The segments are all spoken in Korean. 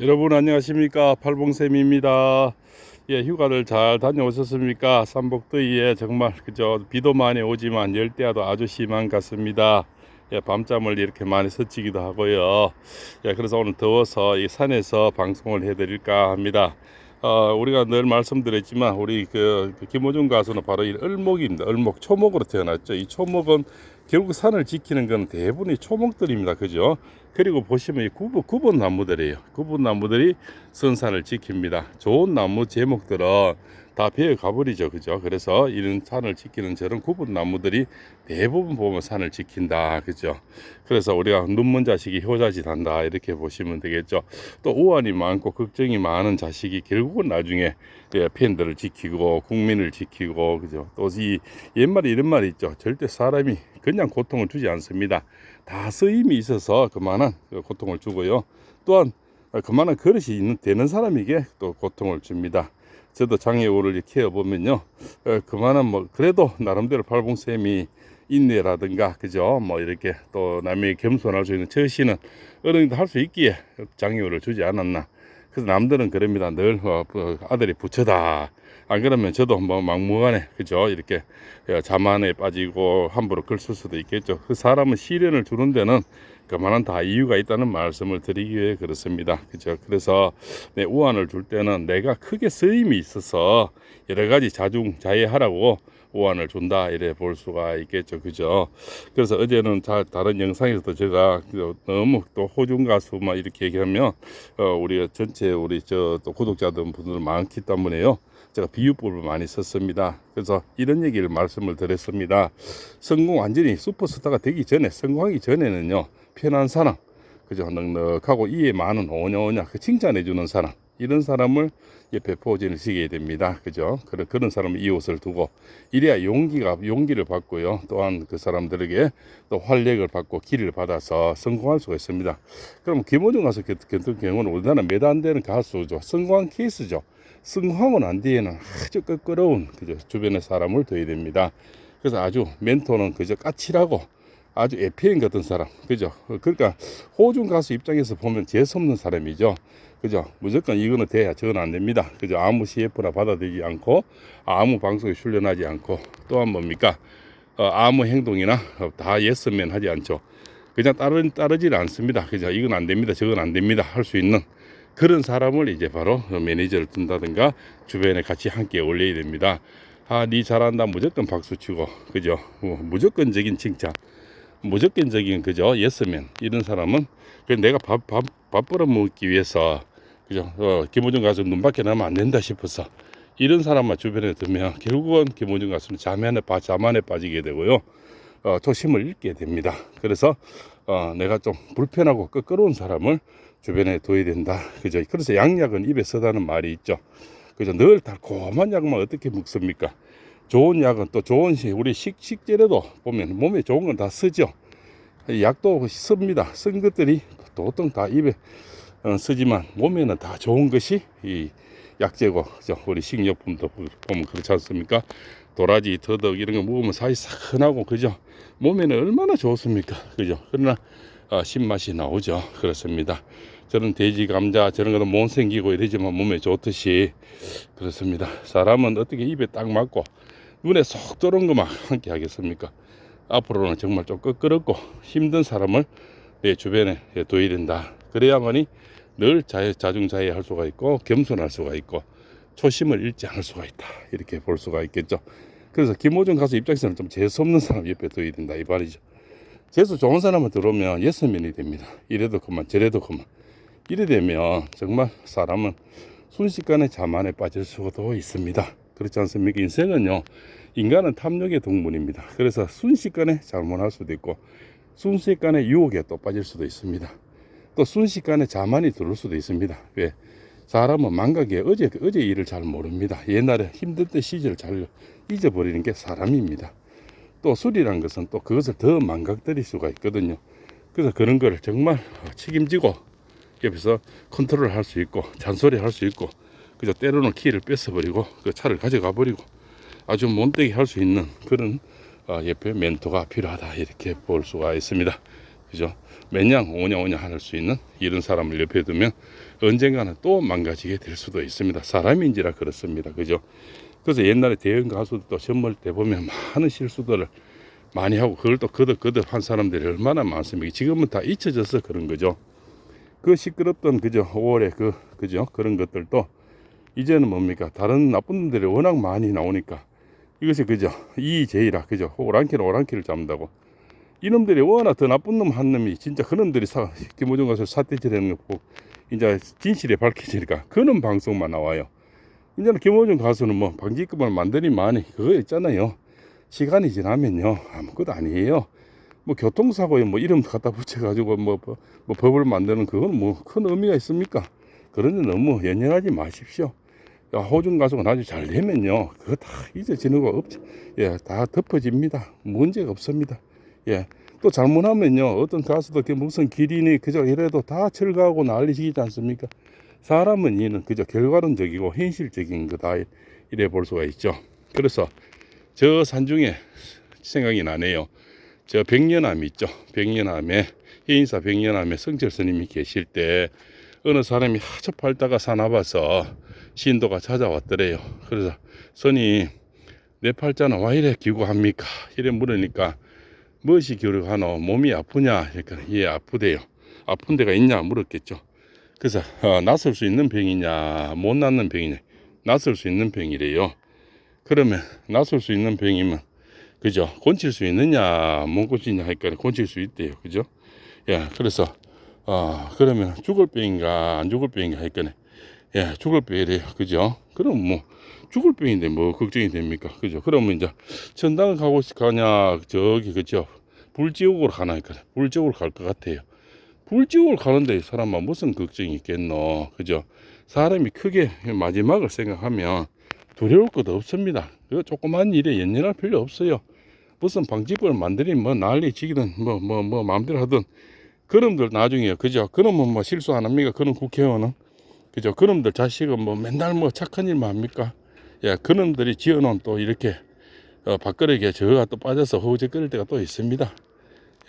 여러분 안녕하십니까 팔봉쌤입니다 예 휴가를 잘 다녀오셨습니까 삼복더위에 정말 그저 비도 많이 오지만 열대야도 아주 심한 것 같습니다 예 밤잠을 이렇게 많이 설치기도 하고요 예 그래서 오늘 더워서 이 산에서 방송을 해드릴까 합니다 어, 우리가 늘 말씀드렸지만 우리 그, 그 김호중 가수는 바로 이 을목입니다. 을목 초목으로 태어났죠. 이 초목은 결국 산을 지키는 건 대부분이 초목들입니다. 그죠? 그리고 보시면 이 구분, 구분 나무들이에요. 구분 나무들이 선산을 지킵니다. 좋은 나무 제목들은 다 베어 가 버리죠. 그죠? 그래서 이런 산을 지키는 저런 구분 나무들이 대부분 보면 산을 지킨다. 그죠? 그래서 우리가 눈먼 자식이 효자짓 한다. 이렇게 보시면 되겠죠. 또 우환이 많고 걱정이 많은 자식이 결국은 나중에 예, 팬들을 지키고 국민을 지키고 그죠? 또 이 옛말에 이런 말이 있죠. 절대 사람이 그냥 고통을 주지 않습니다. 다 쓰임이 있어서 그만한 그 고통을 주고요. 또한 그만한 그릇이 있는 되는 사람에게 또 고통을 줍니다. 저도 장애우를 키워 보면요, 어, 그만한 뭐 그래도 나름대로 팔봉쌤이 인내라든가 그죠, 뭐 이렇게 또 남의 겸손할 수 있는 처신은 어른이도 할 수 있기에 장애우를 주지 않았나. 그래서 남들은 그럽니다. 늘 어, 그 아들이 부처다. 안 그러면 저도 뭐 막무가내 그죠 이렇게 어, 자만에 빠지고 함부로 글 쓸 수도 있겠죠. 그 사람은 시련을 주는 데는 그만한 다 이유가 있다는 말씀을 드리기 위해 그렇습니다. 그죠? 그래서 내 우한을 줄 때는 내가 크게 쓰임이 있어서 여러 가지 자중 자애하라고 우한을 준다 이래 볼 수가 있겠죠. 그죠? 그래서 어제는 자, 다른 영상에서도 제가 그 너무 또 호중 가수만 이렇게 얘기하면 어, 우리 전체 우리 저 또 구독자들 분들 많기 때문에요. 제가 비유법을 많이 썼습니다. 그래서 이런 얘기를 말씀을 드렸습니다. 성공 완전히 슈퍼스타가 되기 전에 성공하기 전에는요 편한 사람 그죠 넉넉하고 이해 많은 오냐오냐 그 칭찬해 주는 사람 이런 사람을 옆에 포진을 시켜야 됩니다. 그죠? 그런, 그런 사람은 이 옷을 두고, 이래야 용기가, 용기를 받고요. 또한 그 사람들에게 또 활력을 받고 길을 받아서 성공할 수가 있습니다. 그럼 김호중 가수 같은 경우는 우리나라 몇안 되는 가수죠. 성공한 케이스죠. 성공하고 난 뒤에는 아주 껄끄러운 그죠? 주변의 사람을 둬야 됩니다. 그래서 아주 멘토는 그저 까칠하고 아주 에피엔 같은 사람, 그죠? 그러니까 호중 가수 입장에서 보면 재수 없는 사람이죠. 그죠? 무조건 이거는 돼야 저건 안 됩니다. 그죠? 아무 CF나 받아들이지 않고 아무 방송에 출연하지 않고 또한 뭡니까? 어, 아무 행동이나 다 예스맨 하지 않죠. 그냥 따르, 따르질 않습니다. 그죠? 이건 안 됩니다. 저건 안 됩니다. 할 수 있는 그런 사람을 이제 바로 매니저를 둔다든가 주변에 같이 함께 올려야 됩니다. 아, 니 잘한다. 무조건 박수 치고, 그죠? 뭐, 무조건적인 칭찬. 무조건적인 그죠? 예스맨 이런 사람은 그 내가 밥 밥 밥 벌어 먹기 위해서 그죠? 어, 김호중 가수 눈밖에 나면 안 된다 싶어서 이런 사람만 주변에 두면 결국은 김호중 가수는 자만에 빠 자만에 빠지게 되고요. 어, 조심을 잃게 됩니다. 그래서 어, 내가 좀 불편하고 끄끄러운 사람을 주변에 둬야 된다. 그죠? 그래서 양약은 입에 서다는 말이 있죠. 그죠? 늘 달콤한 약만 어떻게 먹습니까 좋은 약은 또 좋은 시 우리 식 식재료도 보면 몸에 좋은 건 다 쓰죠. 약도 씁니다. 쓴 것들이 보통 다 입에 어, 쓰지만 몸에는 다 좋은 것이 이 약재고 그죠? 우리 식료품도 보면 그렇지 않습니까? 도라지, 더덕 이런 거 먹으면 사이 사근하고 그죠? 몸에는 얼마나 좋습니까? 그죠? 그러나 어, 신맛이 나오죠. 그렇습니다. 저는 돼지 감자 저런 것도 못 생기고 이러지만 몸에 좋듯이 그렇습니다. 사람은 어떻게 입에 딱 맞고 눈에 쏙 들어온 것만 함께 하겠습니까? 앞으로는 정말 좀 끄끄럽고 힘든 사람을 내 주변에 둬야 된다. 그래야만이 늘 자해, 자중자애할 수가 있고 겸손할 수가 있고 초심을 잃지 않을 수가 있다. 이렇게 볼 수가 있겠죠. 그래서 김호중 가수 입장에서는 좀 재수 없는 사람 옆에 둬야 된다. 이 말이죠. 재수 좋은 사람을 들어오면 예스맨이 됩니다. 이래도 그만 저래도 그만. 이래 되면 정말 사람은 순식간에 자만에 빠질 수도 있습니다. 그렇지 않습니까? 인생은요, 인간은 탐욕의 동물입니다. 그래서 순식간에 잘못할 수도 있고, 순식간에 유혹에 또 빠질 수도 있습니다. 또 순식간에 자만이 들을 수도 있습니다. 왜? 사람은 망각에 어제, 어제 일을 잘 모릅니다. 옛날에 힘들 때 시절을 잘 잊어버리는 게 사람입니다. 또 술이란 것은 또 그것을 더 망각들일 수가 있거든요. 그래서 그런 걸 정말 책임지고 옆에서 컨트롤 할 수 있고 잔소리 할 수 있고 그저 때로는 키를 뺏어버리고 그 차를 가져가 버리고 아주 못되게 할수 있는 그런 어, 옆에 멘토가 필요하다 이렇게 볼 수가 있습니다. 그죠? 매냥 오냐 오냐 할 수 있는 이런 사람을 옆에 두면 언젠가는 또 망가지게 될 수도 있습니다. 사람인지라 그렇습니다. 그죠? 그래서 옛날에 대형 가수도 선물 때 보면 많은 실수들을 많이 하고 그걸 또 거듭거듭 한 사람들이 얼마나 많습니까? 지금은 다 잊혀져서 그런 거죠. 그 시끄럽던 그죠 5월에 그 그죠 그런 것들도 이제는 뭡니까 다른 나쁜 놈들이 워낙 많이 나오니까 이것이 그죠 이제이라 그죠 오랑캐는 오랑캐를 잡는다고 이놈들이 워낙 더 나쁜 놈 한 놈이 진짜 그놈들이 사 김호중 가서 사태질하는 거 보고 이제 진실이 밝혀지니까 그놈 방송만 나와요. 이제는 김호중 가수는 뭐 방지급을 만드니만이 그거 있잖아요. 시간이 지나면요 아무것도 아니에요. 뭐 교통사고에 뭐 이름 갖다 붙여가지고 뭐, 뭐, 뭐 법을 만드는 그건 뭐 큰 의미가 있습니까? 그런 데 너무 연연하지 마십시오. 야, 호중 가수가 나중에 잘 되면요 그거 다 잊어지는 거 없죠. 예, 다 덮어집니다. 문제가 없습니다. 예. 또 잘못하면요 어떤 가수도 그 무슨 기린이 그저 이래도 다 철가하고 난리시지 않습니까? 사람은 이는 그저 결과론적이고 현실적인 거다 이래 볼 수가 있죠. 그래서 저 산 중에 생각이 나네요. 저 백년암 있죠. 백년암에 해인사 백년암에 성철 스님이 계실 때 어느 사람이 아주 팔다가 사나봐서 신도가 찾아왔더래요. 그래서 스님 내 팔자는 와 이래 기구합니까? 이래 물으니까 무엇이 기울하노 몸이 아프냐? 그러니까 예 아프대요. 아픈 데가 있냐 물었겠죠. 그래서 어, 낫을 수 있는 병이냐 못 낫는 병이냐 낫을 수 있는 병이래요. 그러면 낫을 수 있는 병이면 그죠? 고칠 수 있느냐 못 고치냐 하니까 고칠 수 있대요. 그죠? 예 그래서 어 그러면 죽을 병인가 안 죽을 병인가 하니까 예 죽을 병이래요. 그죠? 그럼 뭐 죽을 병인데 뭐 걱정이 됩니까? 그죠? 그러면 이제 천당을 가고 싶- 가냐 저기 그죠? 불지옥으로 가나니까 불지옥으로 갈 것 같아요. 불지옥을 가는데 이 사람아 무슨 걱정이 있겠노 그죠 사람이 크게 마지막을 생각하면 두려울 것도 없습니다 그 조그만 일에 연연할 필요 없어요 무슨 방지법을 만들니 뭐 난리 치기든 뭐뭐 뭐 마음대로 하든 그놈들 나중에 그죠? 그놈은 뭐 실수 안 합니까? 그놈 국회의원은? 그죠? 그놈들 자식은 뭐 맨날 뭐 착한 일만 합니까? 예 그놈들이 지어놓은 또 이렇게 어, 밥그릇에 저가 또 빠져서 허우적거릴 때가 또 있습니다.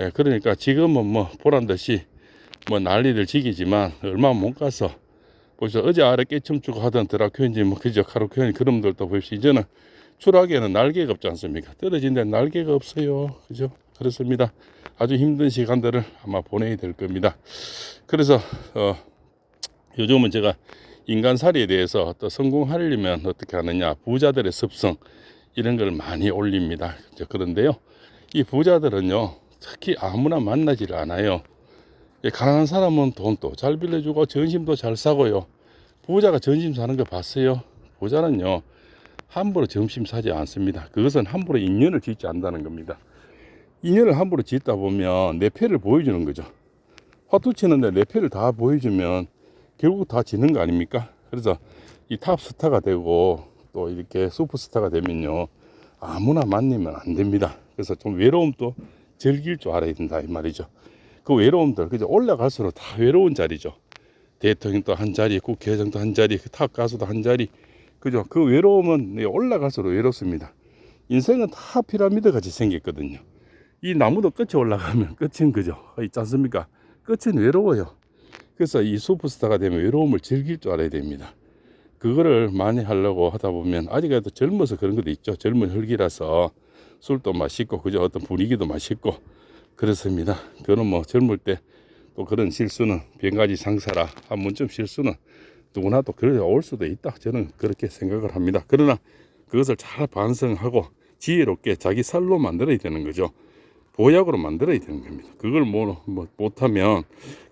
예 그러니까 지금은 뭐 보란 듯이 뭐 난리를 지기지만 얼마 못 가서 벌써 어제 아래 깨춤추고 하던 드라큐인지 뭐 그저 카르큐인 그놈들도 보십시오. 이제는 추락에는 날개가 없지 않습니까 떨어진 데 날개가 없어요 그죠 그렇습니다 아주 힘든 시간들을 아마 보내야 될 겁니다 그래서 어 요즘은 제가 인간살이에 대해서 또 성공하려면 어떻게 하느냐 부자들의 습성 이런 걸 많이 올립니다? 그런데요 이 부자들은요 특히 아무나 만나지를 않아요 예, 가난한 사람은 돈도 잘 빌려주고 전심도 잘 사고요. 부자가 전심 사는 거 봤어요. 부자는요 함부로 점심 사지 않습니다. 그것은 함부로 인연을 짓지 않는다는 겁니다. 인연을 함부로 짓다 보면 내 패를 보여주는 거죠. 화투 치는데 내 패를 다 보여주면 결국 다 지는 거 아닙니까? 그래서 이 탑스타가 되고 또 이렇게 슈퍼스타가 되면요 아무나 만나면 안 됩니다. 그래서 좀 외로움도 즐길 줄 알아야 된다 이 말이죠. 그 외로움들 그죠 올라갈수록 다 외로운 자리죠 대통령도 한 자리 국회의장도 한 자리 그탑 가수도 한 자리 그죠? 그 외로움은 네, 올라갈수록 외롭습니다. 인생은 다 피라미드 같이 생겼거든요. 이 나무도 끝에 올라가면 끝은 그죠? 있지 않습니까? 끝은 외로워요. 그래서 이 슈퍼스타가 되면 외로움을 즐길 줄 알아야 됩니다. 그거를 많이 하려고 하다 보면 아직까지도 젊어서 그런 것도 있죠. 젊은 혈기라서 술도 맛있고 그죠? 어떤 분위기도 맛있고 그렇습니다. 그는 뭐 젊을 때 또 그런 실수는 병가지 상사라 한 번쯤 실수는 누구나 또 그래 올 수도 있다. 저는 그렇게 생각을 합니다. 그러나 그것을 잘 반성하고 지혜롭게 자기 살로 만들어야 되는 거죠. 보약으로 만들어야 되는 겁니다. 그걸 뭐, 뭐 못하면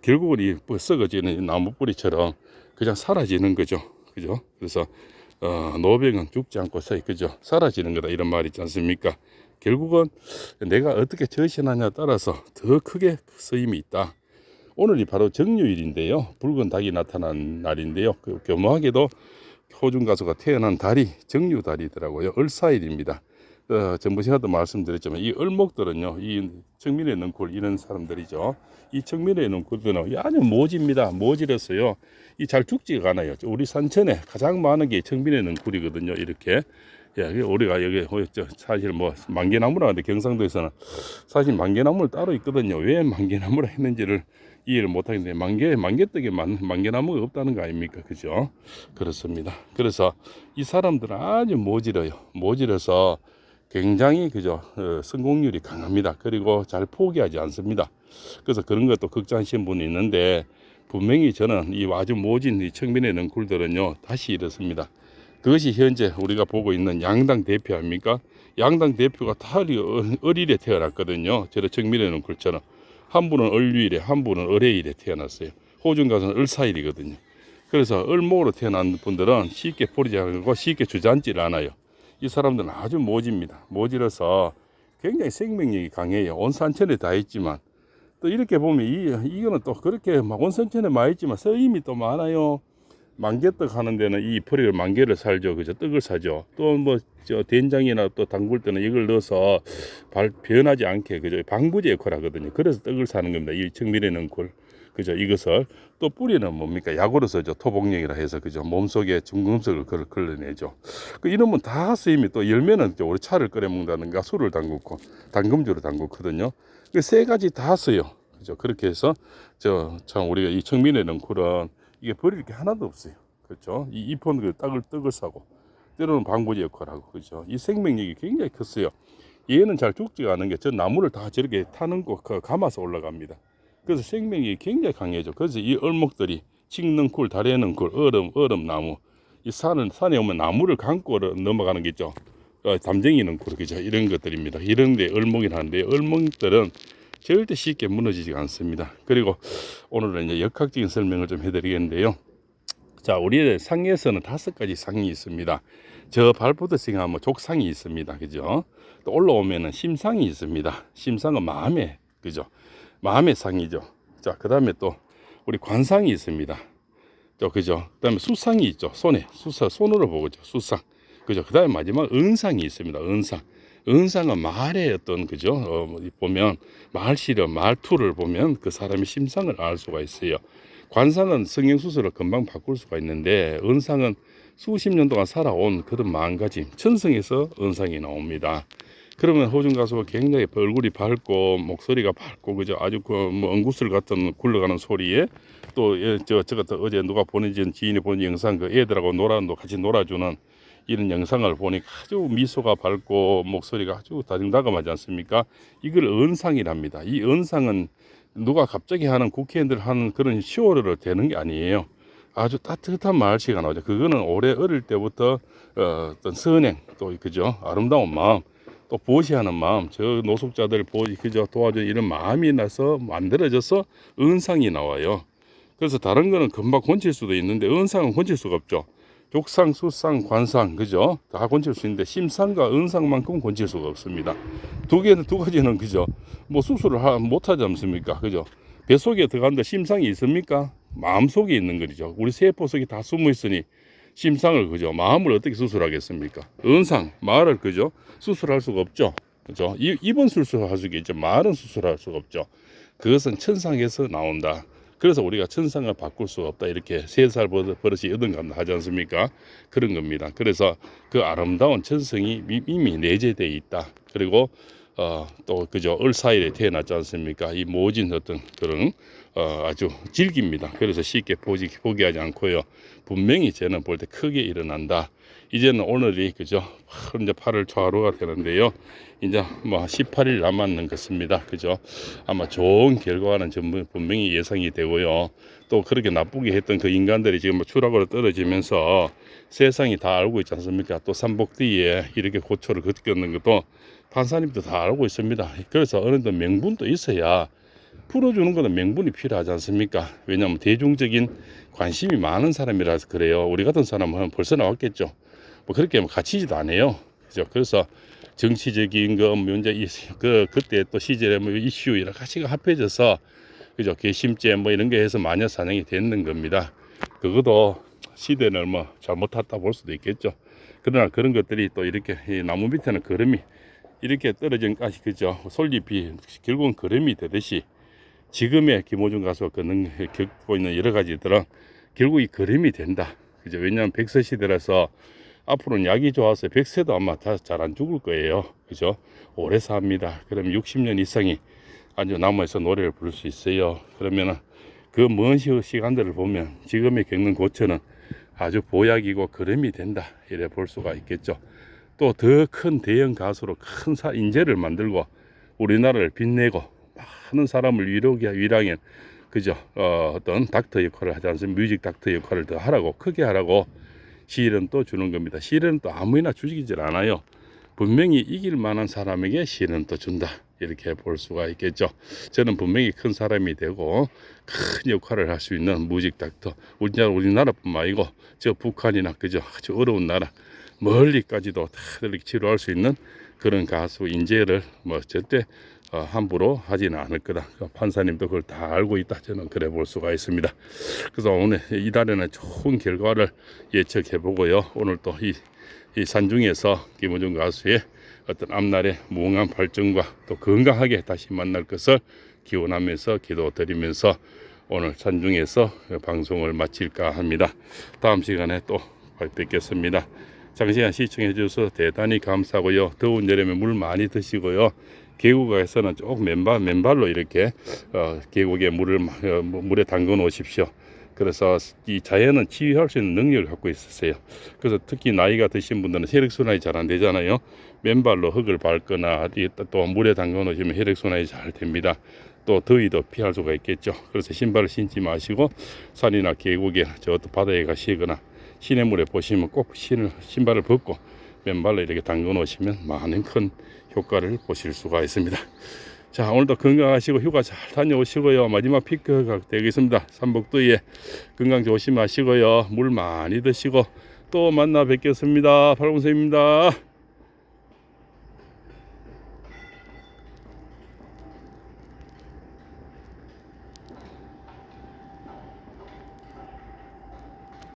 결국은 이 썩어지는 이 나무 뿌리처럼 그냥 사라지는 거죠. 그죠? 그래서 어, 노병은 죽지 않고 서 그죠? 사라지는 거다 이런 말이 있지 않습니까? 결국은 내가 어떻게 처신하냐에 따라서 더 크게 쓰임이 있다. 오늘이 바로 정유일인데요. 붉은 닭이 나타난 날인데요. 그 교묘하게도 호중 가수가 태어난 달이 정유 달이더라고요. 을사일입니다. 어, 전부 시간도 말씀드렸지만 이 을목들은요, 이 청민의 능골 이런 사람들이죠. 이 청민의 능골들은 아주 모지입니다. 모지라서요. 이 잘 죽지가 않아요. 우리 산천에 가장 많은 게 청민의 능골이거든요. 이렇게 예, 이게 우리가 여기 어, 저 사실 뭐 만개나무라 하는데 경상도에서는 사실 만개나무를 따로 있거든요. 왜 만개나무라 했는지를 이해를 못하겠는데 만개 만개떡에 만, 만개나무가 없다는 거 아닙니까? 그죠? 그렇습니다. 그래서 이 사람들은 아주 모질어요. 모질어서 굉장히 그죠 어, 성공률이 강합니다. 그리고 잘 포기하지 않습니다. 그래서 그런 것도 걱정하시는 분이 있는데 분명히 저는 이 아주 모진 이 청민의 능쿨들은요 다시 이렇습니다. 그것이 현재 우리가 보고 있는 양당 대표 아닙니까? 양당 대표가 다 어리- 어리래 태어났거든요. 저런 청민의 능쿨처럼 한 분은 을유일에 한 분은 을해일에 태어났어요. 호중 가서는 을사일이거든요. 그래서 을목으로 태어난 분들은 쉽게 않고 쉽게 주저앉질 않아요. 이 사람들은 아주 모집니다. 모질어서 굉장히 생명력이 강해요. 온 산천에 다 있지만 또 이렇게 보면 이 이거는 또 그렇게 막 온 산천에 많 있지만 서임이 또 많아요. 만개떡 하는 데는 이 포리를 만개를 살죠. 그죠? 떡을 사죠. 또 뭐 저 된장이나 또 담글 때는 이걸 넣어서 발 변하지 않게 그죠? 방부제 역할 하거든요. 그래서 떡을 사는 겁니다. 이 청밀의 능쿨. 그죠? 이것을 또 뿌리는 뭡니까? 약으로 써죠. 토복령이라 해서 그죠? 몸속에 중금속을 걸- 걸러내죠. 그 이놈은 다 쓰임이 또 열매는 또 우리 차를 끓여 먹는다든가 술을 담그고 담금주로 담그거든요. 그 세 가지 다 써요. 그죠? 그렇게 해서 저 참 우리가 이 청민의 능쿨은 이게 버릴 게 하나도 없어요. 그렇죠? 이 잎은 그 떡을 떡을 사고 때로는 방부제 역할하고 그죠? 이 생명력이 굉장히 컸어요. 얘는 잘 죽지가 않은 게 저 나무를 다 저렇게 타는 거그 감아서 올라갑니다. 그래서 생명이 굉장히 강해져. 그래서 이 얼목들이 칡능쿨, 다래능쿨, 얼음, 얼음 나무 이 산은 산에 오면 나무를 감고 넘어가는 게 있죠. 어, 담쟁이는 쿨 그죠? 이런 것들입니다. 이런 데 얼목이 하는데 얼목들은 절대 쉽게 무너지지 않습니다. 그리고 오늘은 이제 역학적인 설명을 좀 해드리겠는데요. 자, 우리 상에서는 다섯 가지 상이 있습니다. 저 발부터 생각하면 족상이 있습니다. 그죠? 또 올라오면은 심상이 있습니다. 심상은 마음의, 그죠? 마음의 상이죠. 자, 그 다음에 또 우리 관상이 있습니다. 저, 그죠? 그 다음에 수상이 있죠. 손에, 수사, 손으로 보고죠. 수상. 그죠? 그 다음에 마지막 은상이 있습니다. 은상. 은상은 말의 어떤, 그죠? 어, 보면 말실험, 말투를 보면 그 사람의 심상을 알 수가 있어요. 관상은 성형 수술을 금방 바꿀 수가 있는데 은상은 수십 년 동안 살아온 그런 마음가짐, 천성에서 은상이 나옵니다. 그러면 호중 가수가 굉장히 얼굴이 밝고 목소리가 밝고 그죠 아주 그뭐 엉구슬 같은 굴러가는 소리에 또저 저 같은 어제 누가 보내준 지인이 보낸 영상 그 애들하고 놀아도 같이 놀아주는 이런 영상을 보니까 아주 미소가 밝고 목소리가 아주 다정다감하지 않습니까? 이걸 은상이랍니다. 이 은상은 누가 갑자기 하는 국회의원들 하는 그런 쇼를 되는 게 아니에요. 아주 따뜻한 말씨가 나오죠. 그거는 올해 어릴 때부터 어, 어떤 선행 또 그죠 아름다운 마음 또 보시하는 마음 저 노숙자들 보시 그죠 도와준 이런 마음이 나서 만들어져서 은상이 나와요. 그래서 다른 거는 금방 건칠 수도 있는데 은상은 건칠 수가 없죠. 족상, 수상, 관상 그죠? 다 건칠 수 있는데 심상과 은상만큼 건칠 수가 없습니다. 두 개는 두 가지는 그죠? 뭐 수술을 하, 못 하지 않습니까? 그죠? 뱃속에 들어간다 심상이 있습니까? 마음속에 있는 거죠. 우리 세포 속에 다 숨어 있으니 심상을 그죠? 마음을 어떻게 수술하겠습니까? 은상, 말을 그죠? 수술할 수가 없죠. 그죠? 이, 입은 수술할 수가 있죠. 말은 수술할 수가 없죠. 그것은 천상에서 나온다. 그래서 우리가 천상을 바꿀 수가 없다. 이렇게 세살 버릇이 여든 간다 하지 않습니까? 그런 겁니다. 그래서 그 아름다운 천성이 미- 이미 내재되어 있다. 그리고 어, 또 그저 을사일에 태어났지 않습니까? 이 모진 어떤 그런 어, 아주 질깁니다. 그래서 쉽게 포기, 포기하지 않고요. 분명히 저는 볼 때 크게 일어난다. 이제는 오늘이 그죠? 이제 8월 초하루가 되는데요. 이제 뭐 18일 남았는 것입니다. 그죠? 아마 좋은 결과는 분명히 예상이 되고요. 또 그렇게 나쁘게 했던 그 인간들이 지금 뭐 추락으로 떨어지면서 세상이 다 알고 있지 않습니까? 또 삼복뒤에 이렇게 고초를 겪는 것도 판사님도 다 알고 있습니다. 그래서 어느 정도 명분도 있어야 풀어주는 것은 명분이 필요하지 않습니까? 왜냐하면 대중적인 관심이 많은 사람이라서 그래요. 우리 같은 사람은 벌써 나왔겠죠. 뭐 그렇게 하면 갇히지도 않아요. 그죠? 그래서 정치적인 거 문제 이- 그 그때 또 시절에 뭐 이슈 여러 가지가 합해져서 그죠? 개심죄 뭐 이런 게 해서 마녀 사냥이 됐는 겁니다. 그것도 시대는 뭐 잘못 탔다 볼 수도 있겠죠. 그러나 그런 것들이 또 이렇게 이 나무 밑에는 걸음이 이렇게 떨어진 가시 그죠? 솔잎이 결국은 걸음이 되듯이 지금의 김호중 가수가 걷는 겪고 있는 여러 가지들은 결국 이 걸음이 된다. 그죠? 왜냐하면 백서 시대라서 앞으로는 약이 좋아서 백세도 아마 다 잘 안 죽을 거예요. 그죠? 오래 삽니다. 그럼 60년 이상이 아주 남아서 노래를 부를 수 있어요. 그러면은 그 먼 시간들을 보면 지금의 겪는 고초는 아주 보약이고 그름이 된다. 이래 볼 수가 있겠죠. 또 더 큰 대형 가수로 큰 사, 인재를 만들고 우리나라를 빛내고 많은 사람을 위로기 위랑엔 그죠 어, 어떤 닥터 역할을 하지 않습니까 뮤직 닥터 역할을 더 하라고 크게 하라고 시일은 또 주는 겁니다. 시일은 또 아무나 주기질 않아요. 분명히 이길 만한 사람에게 시일은 또 준다. 이렇게 볼 수가 있겠죠. 저는 분명히 큰 사람이 되고 큰 역할을 할 수 있는 뮤직 닥터 우리나라 우리나라뿐만 아니고 저 북한이나 그죠 아주 어려운 나라 멀리까지도 다들 치료할 수 있는 그런 가수 인재를 뭐 절대 어, 함부로 하지는 않을 거다. 그 판사님도 그걸 다 알고 있다. 저는 그래 볼 수가 있습니다. 그래서 오늘 이달에는 좋은 결과를 예측해 보고요. 오늘 또 이 이 산중에서 김호중 가수의 어떤 앞날의 무궁한 발전과 또 건강하게 다시 만날 것을 기원하면서 기도드리면서 오늘 산중에서 방송을 마칠까 합니다. 다음 시간에 또 뵙겠습니다. 장시간 시청해 주셔서 대단히 감사하고요. 더운 여름에 물 많이 드시고요. 계곡에서는 쭉 맨발 맨발로 이렇게 어, 계곡에 물을 어, 물에 담궈 놓으십시오. 그래서 이 자연은 치유할 수 있는 능력을 갖고 있었어요. 그래서 특히 나이가 드신 분들은 혈액 순환이 잘 안 되잖아요. 맨발로 흙을 밟거나 또 물에 담궈 놓으시면 혈액 순환이 잘 됩니다. 또 더위도 피할 수가 있겠죠. 그래서 신발을 신지 마시고 산이나 계곡에 저 바다에 가시거나 시냇물에 보시면 꼭 신을, 신발을 벗고 맨발로 이렇게 담궈 놓으시면 많은 큰 효과를 보실 수가 있습니다. 자 오늘도 건강하시고 휴가 잘 다녀오시고요. 마지막 피크가 되겠습니다. 삼복도에 건강 조심하시고요. 물 많이 드시고 또 만나 뵙겠습니다. 팔공쌤입니다.